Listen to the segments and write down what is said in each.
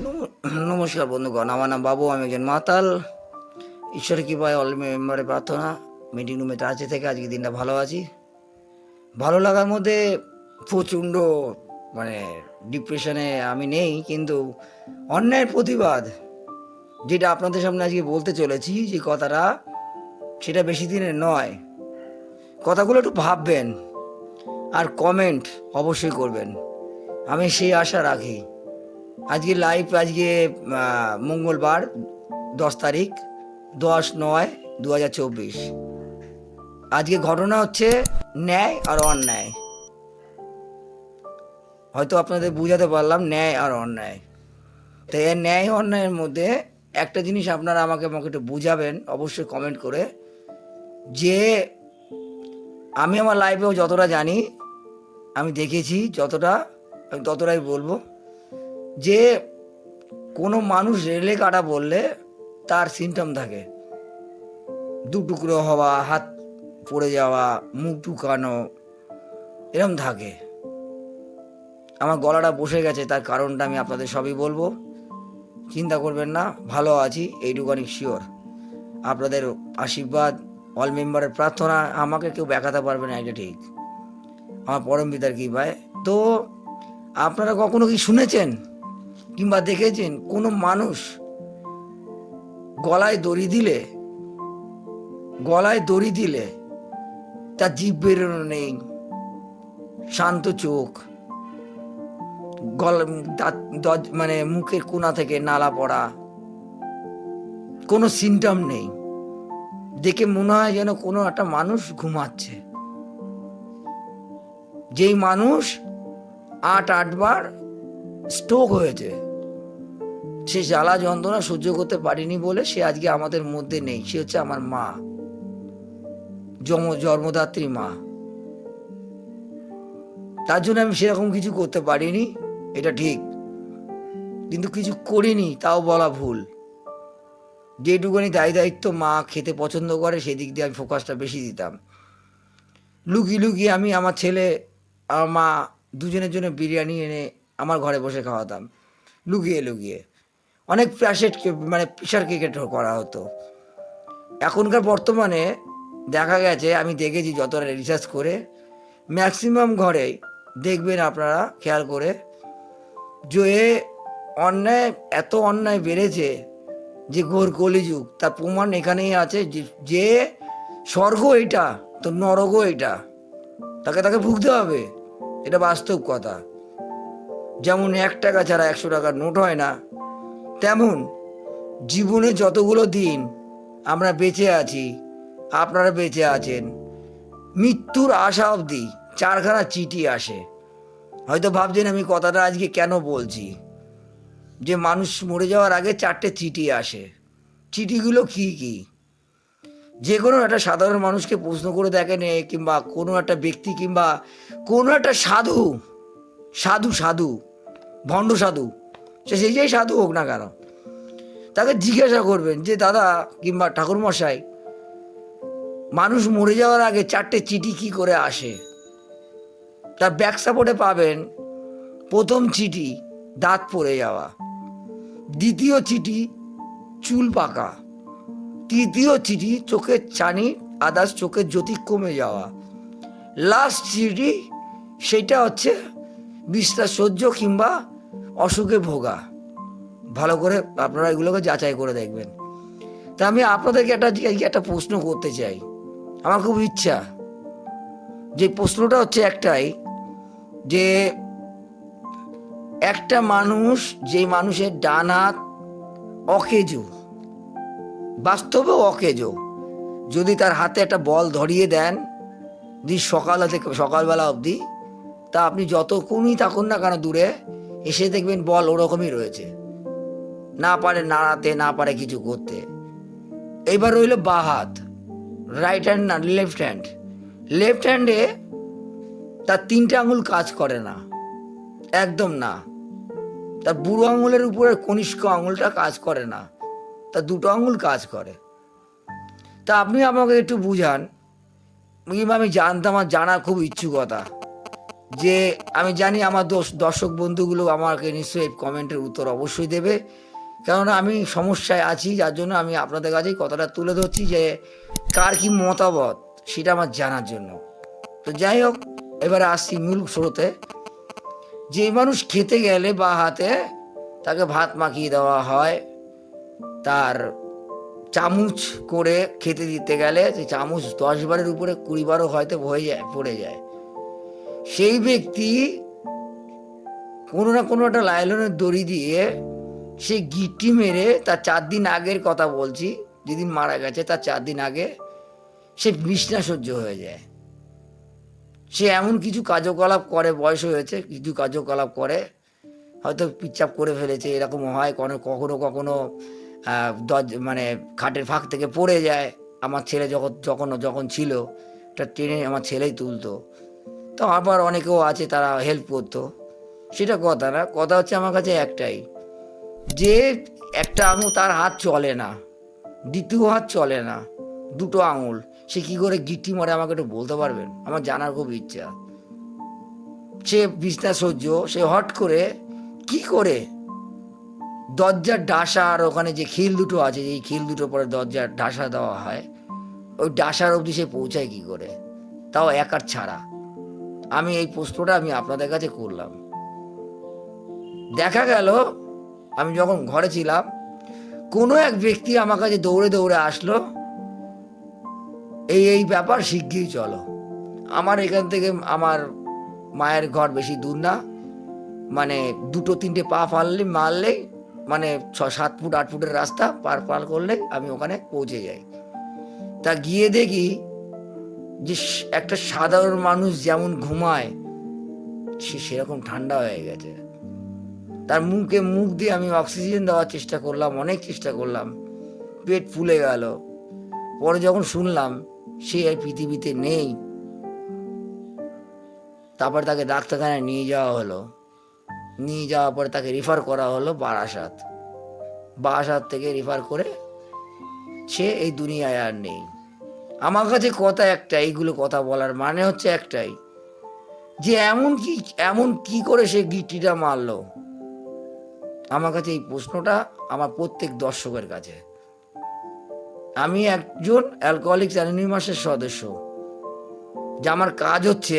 নম- নমস্কার বন্ধুগণ, আমার নাম বাবু, আমি একজন মাতাল। ঈশ্বরের কৃপায় অল মেম্বারে প্রার্থনা মিটিং রুমেতে আছে থেকে আজকে দিনটা ভালো আছি। ভালো লাগার মধ্যে প্রচণ্ড মানে ডিপ্রেশনে আমি নেই, কিন্তু অন্যায়ের প্রতিবাদ, যেটা আপনাদের সামনে আজকে বলতে চলেছি, যে কথাটা সেটা বেশি দিনের নয়। কথাগুলো একটু ভাববেন আর কমেন্ট অবশ্যই করবেন। আমি সেই আশা রাখি। আজকে লাইভ আজকে মঙ্গলবার, দশ তারিখ, দশ নয় দু হাজার চব্বিশ। আজকে ঘটনা হচ্ছে ন্যায় আর অন্যায়। হয়তো আপনাদের বুঝাতে পারলাম ন্যায় আর অন্যায়। তো এই ন্যায় অন্যায়ের মধ্যে একটা জিনিস আপনারা আমাকে আমাকে একটু বুঝাবেন, অবশ্যই কমেন্ট করে। যে আমি আমার লাইফেও যতটা জানি, আমি দেখেছি যতটা, আমি ততটাই বলব। যে কোনো মানুষ রেলে কাটা বললে তার সিমটম থাকে। দু টুকরো হওয়া, হাত পড়ে যাওয়া, মুখ টুকানো, এরম থাকে। আমার গলাটা বসে গেছে, তার কারণটা আমি আপনাদের সবই বলব। চিন্তা করবেন না, ভালো আছি এইটুকানি শিওর আপনাদের আশীর্বাদ অল মেম্বারের প্রার্থনা, আমাকে কেউ দেখাতে পারবে না, এটা ঠিক। আমার পরম পিতার কি পায় তো আপনারা কখনো কি শুনেছেন? কিংবা দেখেছেন কোনো মানুষ গলায় দড়ি দিলে, গলায় দড়ি দিলে তার জীব বেরোনো নেই, শান্ত চোখ, গলা মানে মুখের কোনা থেকে নালা পড়া, কোনো সিমটম নেই। দেখে মনে হয় যেন কোনো একটা মানুষ ঘুমাচ্ছে। যেই মানুষ আট, আটবার স্ট্রোক হয়েছে। সে জ্বালা যন্ত্রণা সহ্য করতে পারিনি বলে সে আজকে আমাদের মধ্যে নেই। সে হচ্ছে আমার মা। জম জন্মদাত্রী মা। তার জন্য আমি সেরকম কিছু করতে পারিনি, এটা ঠিক। কিন্তু কিছু করিনি, তাও বলা ভুল। যেটুকুনি দায়ী দায়িত্ব মা খেতে পছন্দ করে, সেদিক দিয়ে আমি ফোকাসটা বেশি দিতাম। লুকিয়ে লুকিয়ে আমি আমার ছেলে আমার মা দুজনের জন্য বিরিয়ানি এনে আমার ঘরে বসে খাওয়াতাম। লুকিয়ে লুকিয়ে। অনেক প্যাসেট মানে প্রেশার ক্রিকেট করা হতো। এখনকার বর্তমানে দেখা গেছে, আমি দেখেছি যতটা রিসার্চ করে ম্যাক্সিমাম ঘরে দেখবেন আপনারা, খেয়াল করে, যে অন্যায়, এত অন্যায় বেড়েছে যে ঘোর কলিযুগ, তার প্রমাণ এখানেই আছে যে- স্বর্গ এটা তো নরকও এটা তাকে তাকে ভুগতে হবে, এটা বাস্তব কথা। যেমন এক টাকা ছাড়া একশো টাকার নোট হয় না তেমন। জীবনে যতগুলো দিন আমরা বেঁচে আছি, আপনারা বেঁচে আছেন। মৃত্যুর আশা অবধি চারখানা চিঠি আসে। হয়তো ভাবছেন আমি কথাটা আজকে কেন বলছি? যে মানুষ মরে যাওয়ার আগে চারটে চিঠি আসে। চিঠিগুলো কি কি? যে কোনো একটা সাধারণ মানুষকে প্রশ্ন করে দেখেন কিংবা কোনো একটা ব্যক্তি কিংবা কোনো একটা সাধু সাধু সাধু, ভণ্ড সাধু সে সেই যেই সাধু হোক না কেন, তাকে জিজ্ঞাসা করবেন যে, দাদা কিংবা ঠাকুরমশাই, মানুষ মরে যাওয়ার আগে চারটে চিঠি কি করে আসে? তার ব্যাক সাপোর্টে পাবেন, প্রথম চিঠি, দাঁত পড়ে যাওয়া, দ্বিতীয় চিঠি, চুল পাকা, তৃতীয় চিঠি, চোখের চানি আদার্স চোখের জ্যোতি কমে যাওয়া লাস্ট চিঠি, সেটা হচ্ছে, বিস্তার সহ্য কিংবা অসুখে ভোগা। ভালো করে আপনারা এগুলোকে যাচাই করে দেখবেন। তা আমি আপনাদেরকে একটা একটা প্রশ্ন করতে চাই। আমার খুব ইচ্ছা। যে প্রশ্নটা হচ্ছে একটাই, যে একটা মানুষ যে মানুষের ডান হাত অকেজো, বাস্তবে অকেজো, যদি তার হাতে একটা বল ধরিয়ে দেন সকাল থেকে, সকালবেলা অবধি, তা আপনি যতক্ষণই থাকুন না কেন দূরে এসে দেখবেন বল ওরকমই রয়েছে। না পারে নাড়াতে, না পারে কিছু করতে। এইবার রইল বা হাত রাইট হ্যান্ড না লেফট হ্যান্ড লেফট হ্যান্ডে তার তিনটে আঙুল কাজ করে না। একদম না। তার বুড়ো আঙুলের উপরে কনিষ্ক আঙুলটা কাজ করে না। তার দুটো আঙুল কাজ করে। তা আপনি আমাকে একটু বুঝান। আমি জানতাম আমার জানার খুব ইচ্ছুকতা। যে আমি জানি আমার দর্শক বন্ধুগুলো আমাকে নিশ্চয়ই কমেন্টের উত্তর অবশ্যই দেবে। কেননা আমি সমস্যায় আছি, যার জন্য আমি আপনাদের কাছেই কথাটা তুলে ধরছি যে কার কি মতামত, সেটা আমার জানার জন্য। তো যাই হোক, এবারে আসছি মূল স্রোতে। যে মানুষ খেতে গেলে বা হাতে তাকে ভাত মাখিয়ে দেওয়া হয়, তার চামচ করে খেতে দিতে গেলে সেই চামচ দশ বারের উপরে কুড়ি বারও হয়তো হয়ে যায়, পড়ে যায়। সেই ব্যক্তি কোনো না কোনো একটা লাইলনের দড়ি দিয়ে সে গিট্টি মেরে তার চার দিন আগের কথা বলছি, যেদিন মারা গেছে তার চার দিন আগে, সে বিছনা সহ্য হয়ে যায়। সে এমন কিছু কার্যকলাপ করে, বয়স হয়েছে, কিছু কার্যকলাপ করে, হয়তো পিচ্চাপ করে ফেলেছে, এরকম হয়, কোনো, কখনো কখনো দরজ- মানে খাটের ফাঁক থেকে পড়ে যায়। আমার ছেলে যখন যখন যখন ছিল, একটা টেনে আমার ছেলেই তুলতো। তো আবার অনেকেও আছে তারা হেল্প করতো। সেটা কথা না, কথা হচ্ছে আমার কাছে একটাই। যে একটা আঙুল তার হাত চলে না, দ্বিতীয় হাত চলে না, দুটো আঙুল, সে কি করে গিট্টি মারে আমাকে একটু বলতে পারবেন? আমার জানার খুব ইচ্ছা। সে বিছনা সহ্য সে হট করে কি করে? দরজার ডাসা আর ওখানে যে খিল দুটো আছে এই খিল দুটো পরে দরজার ডাসা দেওয়া হয়, ওই ডাসার অবধি সে পৌঁছায় কি করে? তাও একার ছাড়া। আমি এই প্রশ্নটা আমি আপনাদের কাছে করলাম। দেখা গেল, আমি যখন ঘরে ছিলাম, কোনো এক ব্যক্তি আমার কাছে দৌড়ে দৌড়ে আসলো, এই এই ব্যাপার শিগগিরই চলো। আমার এখান থেকে আমার মায়ের ঘর বেশি দূর না। মানে দুটো তিনটে পা ফাললে মারলেই মানে ছ, সাত ফুট, আট ফুটের রাস্তা পার পার করলে আমি ওখানে পৌঁছে যাই। তা গিয়ে দেখি যে একটা সাধারণ মানুষ যেমন ঘুমায়, সে সেরকম ঠান্ডা হয়ে গেছে। তার মুখে মুখ দিয়ে আমি অক্সিজেন দেওয়ার চেষ্টা করলাম, অনেক চেষ্টা করলাম। পেট ফুলে গেল। পরে যখন শুনলাম, সে আর পৃথিবীতে নেই। তারপর তাকে ডাক্তারখানায় নিয়ে যাওয়া হলো। নিয়ে যাওয়ার পরে তাকে রেফার করা হলো বারাসাত। বারাসাত থেকে রেফার করে সে এই দুনিয়ায় আর নেই। আমার কাছে কথা একটা এইগুলো কথা বলার মানে হচ্ছে একটাই, যে এমন কি এমন কি করে সে গিট্টিটা মারলো? আমার কাছে এই প্রশ্নটা আমার প্রত্যেক দর্শকের কাছে। আমি একজন অ্যালকোহলিক্স অ্যানোনিমাসের সদস্য, যে আমার কাজ হচ্ছে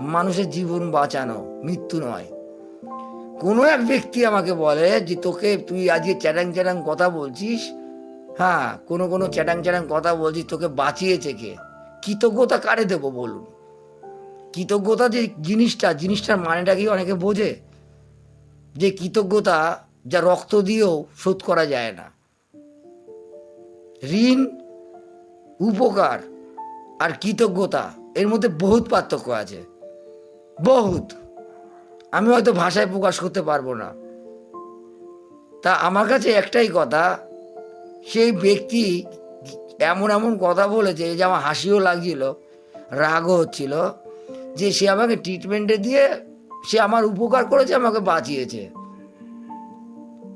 মানুষের জীবন বাঁচানো, মৃত্যু নয়। কোনো এক ব্যক্তি আমাকে বলে যে, তোকে তুই আজকে চ্যাটাং চ্যাটাং কথা বলছিস হ্যাঁ কোনো কোনো চ্যাটাং চ্যাটাং কথা বলছি, তোকে বাঁচিয়েছে কে? কৃতজ্ঞতা কারে দেবো বলুন? কৃতজ্ঞতা যে জিনিসটা, জিনিসটার মানেটা কি অনেকে বোঝে? যে কৃতজ্ঞতা যা রক্ত দিয়েও শোধ করা যায় না। ঋণ, উপকার আর কৃতজ্ঞতা, এর মধ্যে বহুত পার্থক্য আছে। বহুত। আমি হয়তো ভাষায় প্রকাশ করতে পারব না। তা আমার কাছে একটাই কথা সেই ব্যক্তি এমন এমন কথা বলেছে যে আমার হাসিও লাগছিল, রাগও হচ্ছিল, যে সে আমাকে ট্রিটমেন্টে দিয়ে সে আমার উপকার করেছে, আমাকে বাঁচিয়েছে।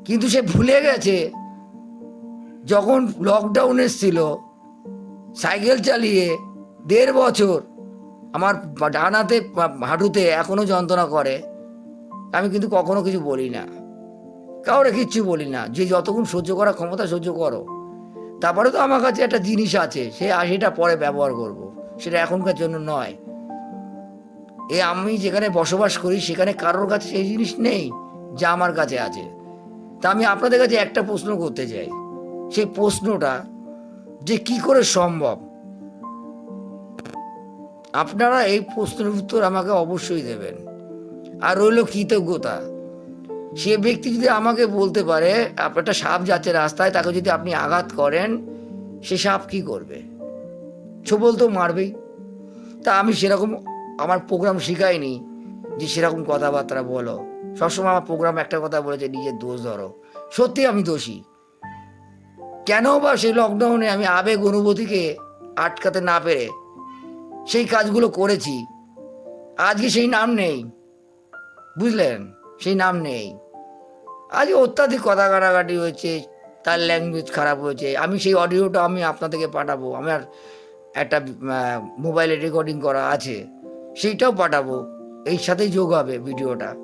কিন্তু সে ভুলে গেছে, যখন লকডাউন এসছিল, সাইকেল চালিয়ে দেড় বছর আমার ডানাতে, হাঁটুতে এখনও যন্ত্রণা করে, আমি কিন্তু কখনো কিছু বলি না। কাউরে কিচ্ছু বলি না। যে যতক্ষণ সহ্য করার ক্ষমতা সহ্য করো। তারপরে তো আমার কাছে একটা জিনিস আছে, সে সেটা পরে ব্যবহার করব। সেটা এখনকার জন্য নয়। এ আমি যেখানে বসবাস করি, সেখানে কারোর কাছে সেই জিনিস নেই যা আমার কাছে আছে। তা আমি আপনাদের কাছে একটা প্রশ্ন করতে চাই। সেই প্রশ্নটা যে কি করে সম্ভব? আপনারা এই প্রশ্নের উত্তর আমাকে অবশ্যই দেবেন। আর রইল কৃতজ্ঞতা। সে ব্যক্তি যদি আমাকে বলতে পারে একটা সাপ যাচ্ছে রাস্তায়, তাকে যদি আপনি আঘাত করেন, সে সাপ কি করবে? ছোবল তো মারবেই। তা আমি সেরকম আমার প্রোগ্রাম শিখাইনি যে সেরকম কথাবার্তা বলো। সবসময় আমার প্রোগ্রাম একটা কথা বলেছে, নিজের দোষ ধরো। সত্যি আমি দোষী। কেন বা সেই লকডাউনে আমি আবেগ অনুভূতিকে আটকাতে না পেরে সেই কাজগুলো করেছি? আজকে সেই নাম নেই। বুঝলেন? সেই নাম নেই। আজ অত্যাধিক কথা কাটাকাটি হয়েছে, তার ল্যাঙ্গুয়েজ খারাপ হয়েছে। আমি সেই অডিওটা আমি আপনাদেরকে পাঠাবো। আমার একটা মোবাইলে রেকর্ডিং করা আছে, সেইটাও পাঠাবো। এই সাথেই যোগ হবে ভিডিওটা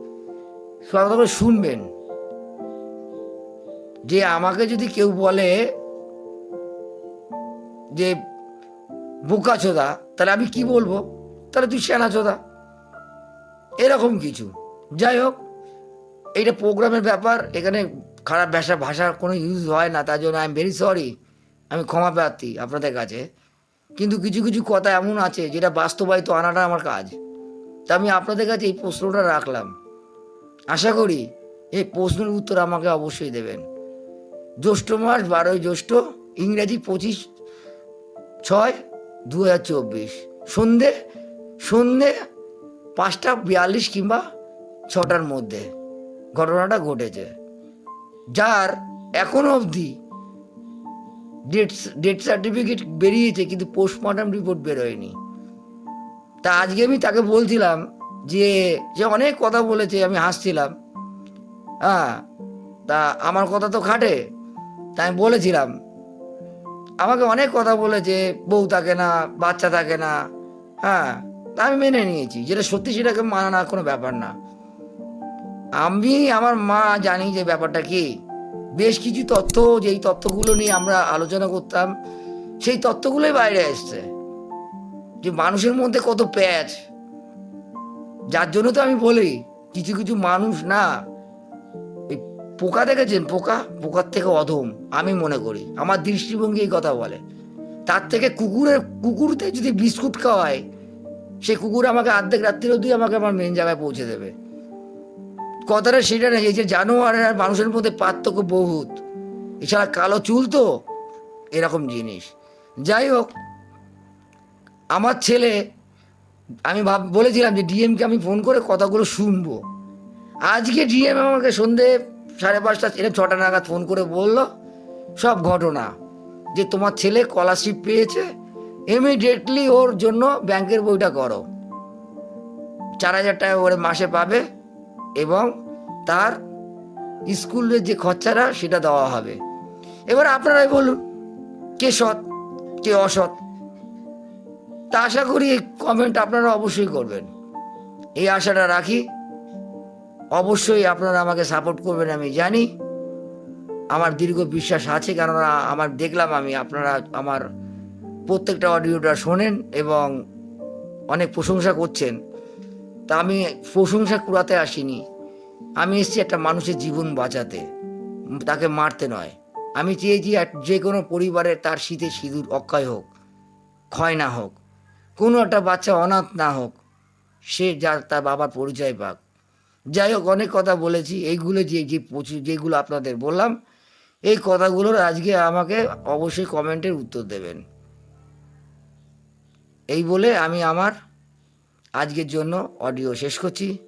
সব শুনবেন। যে আমাকে যদি কেউ বলে যে, বোকা চোদা, তাহলে আমি কি বলব? তাহলে তুই সেনা চোদা। এরকম কিছু। যাই হোক। এইটা প্রোগ্রামের ব্যাপার, এখানে খারাপ ভাষা, ভাষার কোনো ইউজ হয় না, তার জন্য আই এম ভেরি সরি আমি ক্ষমা প্রার্থী আপনাদের কাছে। কিন্তু কিছু কিছু কথা এমন আছে যেটা বাস্তবায়িত আনাটা আমার কাজ। তা আমি আপনাদের কাছে এই প্রশ্নটা রাখলাম। আশা করি এই প্রশ্নের উত্তর আমাকে অবশ্যই দেবেন। জ্যৈষ্ঠ মাস বারোই জ্যৈষ্ঠ, ইংরেজি পঁচিশ ছয় দু হাজার চব্বিশ। সন্ধে সন্ধে পাঁচটা বিয়াল্লিশ কিংবা ছটার মধ্যে। ঘটনাটা ঘটেছে, যার এখনও অবধি ডেট ডেট সার্টিফিকেট বেরিয়েছে কিন্তু পোস্টমর্টম রিপোর্ট বেরোয়নি তা আজকে আমি তাকে বলছিলাম যে যে অনেক কথা বলেছে, আমি হাসছিলাম। হ্যাঁ তা আমার কথা তো খাটে, তা আমি বলেছিলাম। আমাকে অনেক কথা বলেছে, বউ থাকে না, বাচ্চা থাকে না হ্যাঁ তা আমি মেনে নিয়েছি। যেটা সত্যি সেটাকে মানা না, কোনো ব্যাপার না। আমি আমার মা জানি যে ব্যাপারটা কি। বেশ কিছু তথ্য যেই তথ্যগুলো নিয়ে আমরা আলোচনা করতাম, সেই তথ্যগুলোই বাইরে এসছে। যে মানুষের মধ্যে কত প্যাচ। যার জন্য তো আমি বলি, কিছু কিছু মানুষ না, এই পোকা দেখেছেন? পোকা? পোকার থেকে অধম, আমি মনে করি। আমার দৃষ্টিভঙ্গি এই কথা বলে। তার থেকে কুকুরের কুকুরতে যদি বিস্কুট খাওয়ায়, সে কুকুর আমাকে অর্ধেক রাত্রির অবধি আমাকে আমার মেন জায়গায় পৌঁছে দেবে। কথাটা সেটা না যে জানোয়ার আর মানুষের মধ্যে পার্থক্য বহুত। এছাড়া কালো চুল তো, এরকম জিনিস। যাই হোক, আমার ছেলে, আমি ভাব, বলেছিলাম যে ডিএমকে আমি ফোন করে কথাগুলো শুনব। আজকে ডিএম আমাকে সন্ধে সাড়ে পাঁচটা এরকম ছটা নাগাদ ফোন করে বলল, সব ঘটনা। যে তোমার ছেলে স্কলারশিপ পেয়েছে ইমিডিয়েটলি ওর জন্য ব্যাংকের বইটা করো। চার হাজার টাকা করে মাসে পাবে। এবং তার স্কুলের যে খরচাটা সেটা দেওয়া হবে। এবার আপনারাই বলুন, কে সৎ, কে অসৎ? তা আশা করি এই কমেন্ট আপনারা অবশ্যই করবেন। এই আশাটা রাখি। অবশ্যই আপনারা আমাকে সাপোর্ট করবেন, আমি জানি। আমার দীর্ঘ বিশ্বাস আছে, কেননা আমার দেখলাম আমি, আপনারা আমার প্রত্যেকটা অডিওটা শোনেন এবং অনেক প্রশংসা করছেন। তা আমি প্রশংসা কুড়াতে আসিনি। আমি এসেছি একটা মানুষের জীবন বাঁচাতে। তাকে মারতে নয়। আমি চেয়েছি যে কোনো পরিবারের তার শীতে সিঁদুর অক্ষয় হোক, ক্ষয় না হোক, কোনো একটা বাচ্চা অনাথ না হোক, সে যার তার বাবার পরিচয় পাক। যাই হোক, অনেক কথা বলেছি। এইগুলো যে যে যেগুলো আপনাদের বললাম, এই কথাগুলোর আজকে আমাকে অবশ্যই কমেন্টের উত্তর দেবেন। এই বলে আমি আমার আজকের জন্য অডিও শেষ করছি।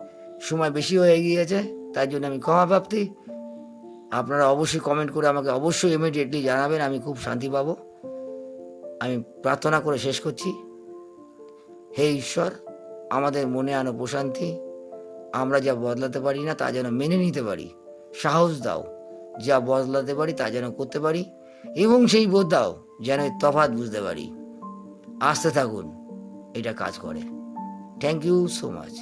সময় বেশি হয়ে গিয়েছে, তাই জন্য আমি ক্ষমা প্রাপ্তি। আপনারা অবশ্যই কমেন্ট করে আমাকে অবশ্যই ইমিডিয়েটলি জানাবেন, আমি খুব শান্তি পাবো। আমি প্রার্থনা করে শেষ করছি। হে ঈশ্বর, আমাদের মনে আনো প্রশান্তি। আমরা যা বদলাতে পারি না, তা যেন মেনে নিতে পারি। সাহস দাও, যা বদলাতে পারি, তা যেন করতে পারি। এবং সেই বোধ দাও, যেন তফাৎ বুঝতে পারি। আসতে থাকুন, এটা কাজ করে। Thank you so much